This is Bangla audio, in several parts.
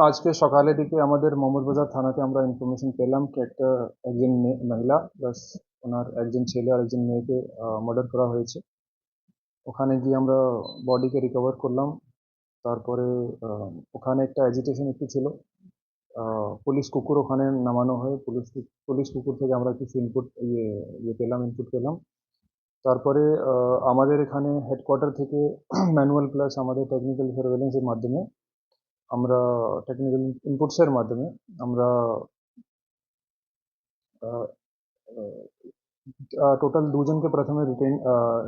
আজকে সকালের দিকে আমাদের মোহাম্মদবাজার থানাতে আমরা ইনফরমেশন পেলাম কি একটা একজন মহিলা প্লাস ওনার একজন ছেলে আর একজন মেয়েকে মার্ডার করা হয়েছে। ওখানে গিয়ে আমরা বডিকে রিকভার করলাম। তারপরে ওখানে একটা অ্যাজিটেশন একটু ছিল। পুলিশ কুকুর ওখানে নামানো হয়। পুলিশ পুলিশ কুকুর থেকে আমরা কিছু ইনপুট ইয়ে ইয়ে পেলাম ইনপুট পেলাম। তারপরে আমাদের এখানে হেডকোয়ার্টার থেকে ম্যানুয়াল প্লাস আমাদের টেকনিক্যাল সার্ভেলেন্সের মাধ্যমে আমরা টেকনিক্যাল ইনপুটসের মাধ্যমে আমরা টোটাল দুজনকে প্রথমে ডিটেন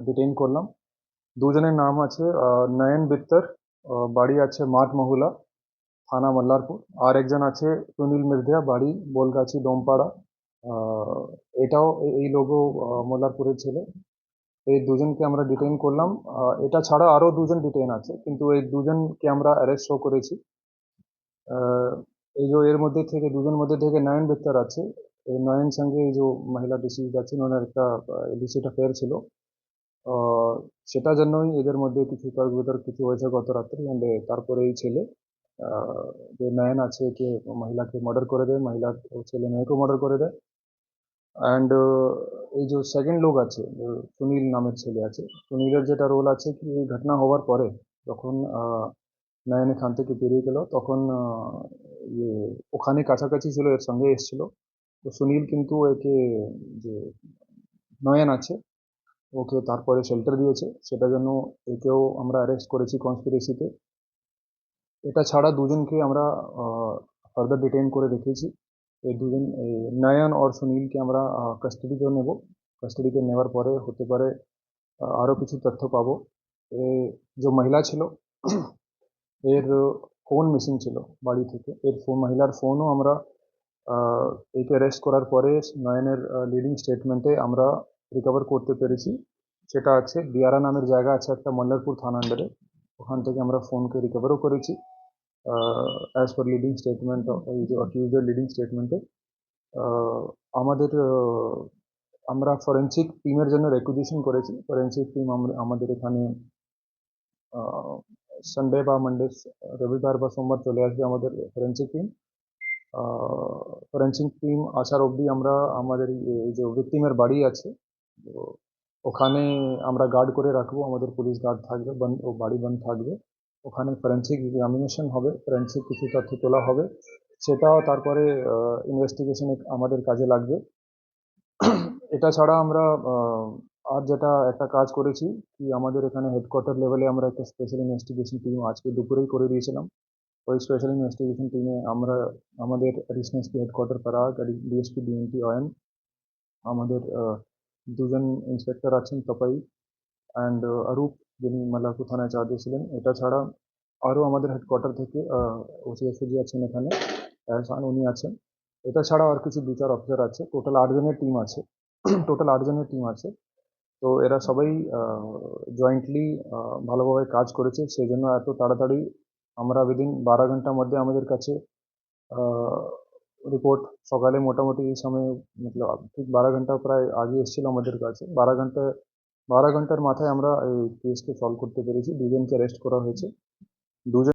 ডিটেইন করলাম। দুজনের নাম আছে নয়ন বিত্তর বাড়ি আছে মাঠ মহুলা, থানা মল্লারপুর। আর একজন আছে সুনীল মির্ধিয়া, বাড়ি বোলগাছি ডোমপাড়া এটাও এই লোগো মল্লারপুরের ছেলে। এই দুজনকে আমরা ডিটেইন করলাম। এটা ছাড়া আরও দুজন ডিটেইন আছে, কিন্তু এই দুজনকে আমরা অ্যারেস্ট শো করেছি। এই যে এর মধ্যে থেকে দুজন মধ্যে থেকে নয়ন বিত্তর আছে। এই নয়ন সঙ্গে এই যে মহিলা ডিসিজ আছেন ওনার একটা ইলিসিট অ্যাফেয়ার ছিল। সেটার জন্যই এদের মধ্যে কিছু তর্ক কিছু হয়েছে গত রাত্রি। অ্যান্ড তারপরে এই ছেলে যে নয়ন আছে, কে মহিলাকে মার্ডার করে দেয়, মহিলা ছেলে মেয়েকেও মার্ডার করে দেয়। অ্যান্ড এই যে সেকেন্ড লোক আছে সুনীল নামের ছেলে আছে। সুনীলের যেটা রোল আছে কি, এই ঘটনা হওয়ার পরে, যখন নয়ন এখান থেকে বেরিয়ে গেল। তখন ইয়ে ওখানে কাছাকাছি ছিল, এর সঙ্গে এসেছিল। তো সুনীল কিন্তু একে যে নয়ন আছে, ওকে তারপরে শেল্টার দিয়েছে। সেটার জন্য একেও আমরা অ্যারেস্ট করেছি কনস্পিরেসিতে এটা ছাড়া দুজনকে আমরা ফার্দার ডিটেইন করে রেখেছি এই দুজন নয়ন আর সুনীলকে আমরা কাস্টাডিতে নেব। কাস্টাডিতে নেওয়ার পরে হতে পারে আরও কিছু তথ্য পাবো। এ, যে মহিলা ছিল এর ফোন মিসিং ছিল বাড়ি থেকে। এর ফোন মহিলার ফোনও আমরা একে অ্যারেস্ট করার পরে নয়নের লিডিং স্টেটমেন্টে আমরা রিকভার করতে পেরেছি। সেটা আছে, দিয়ারা নামের জায়গা আছে একটা মল্লারপুর থানা আন্ডারে ওখান থেকে আমরা ফোনকে রিকভারও করেছি। অ্যাজ পার লিডিং স্টেটমেন্ট এই যে অ্যাকিউজের লিডিং স্টেটমেন্টে আমাদের আমরা ফরেন্সিক টিমের জন্য রেকুজিশন করেছি। ফরেন্সিক টিম আমাদের এখানে সানডে বা মানডে রবিবার বা সোমবার চলে আসবে আমাদের ফরেন্সিক টিম ফরেন্সিক টিম আসার অবধি আমরা আমাদের এই যে ভিকটিমের বাড়ি আছে ওখানে আমরা গার্ড করে রাখব, আমাদের পুলিশ গার্ড থাকবে বন্ধ ও বাড়ি বন্ধ থাকবে। ওখানে ফরেন্সিক এক্সামিনেশন হবে ফরেন্সিক কিছু তথ্য তোলা হবে। সেটাও তারপরে ইনভেস্টিগেশনে আমাদের কাজে লাগবে। এটা ছাড়া আমরা আর যেটা একটা কাজ করেছি কি আমাদের এখানে হেডকোয়ার্টার লেভেলে আমরা একটা স্পেশাল ইনভেস্টিগেশন টিম আজকে দুপুরেই করে দিয়েছিলাম। ওই স্পেশাল ইনভেস্টিগেশন টিমে আমরা, আমাদের রিসনেসপি headquarter Parag DSP DMP Ayan আমাদের দুজন ইন্সপেক্টর আছেন তপাই অ্যান্ড অরূপ যিনি মাল্লারপুর থানায় চার্জ ছিলেন এটা ছাড়া আরও আমাদের হেডকোয়ার্টার থেকে ওসিএসজি আছেন এখানে এহসান উনি আছেন। এটা ছাড়া আর কিছু দু চার অফিসার আছে। টোটাল আটজনের টিম আছে। টোটাল আটজনের টিম আছে। তো এরা সবাই জয়েন্টলি ভালোভাবে কাজ করেছে। সেই জন্য এত তাড়াতাড়ি আমরা উইদিন বারো ঘণ্টার মধ্যে আমাদের কাছে রিপোর্ট সকালে মোটামুটি এই সময় মতলব ঠিক বারো ঘণ্টা প্রায় আগে এসেছিল আমাদের কাছে। বারো ঘণ্টা, বারো ঘণ্টার মাথায় আমরা এই কেসকে সলভ করতে পেরেছি। দুজনকে অ্যারেস্ট করা হয়েছে। দুজন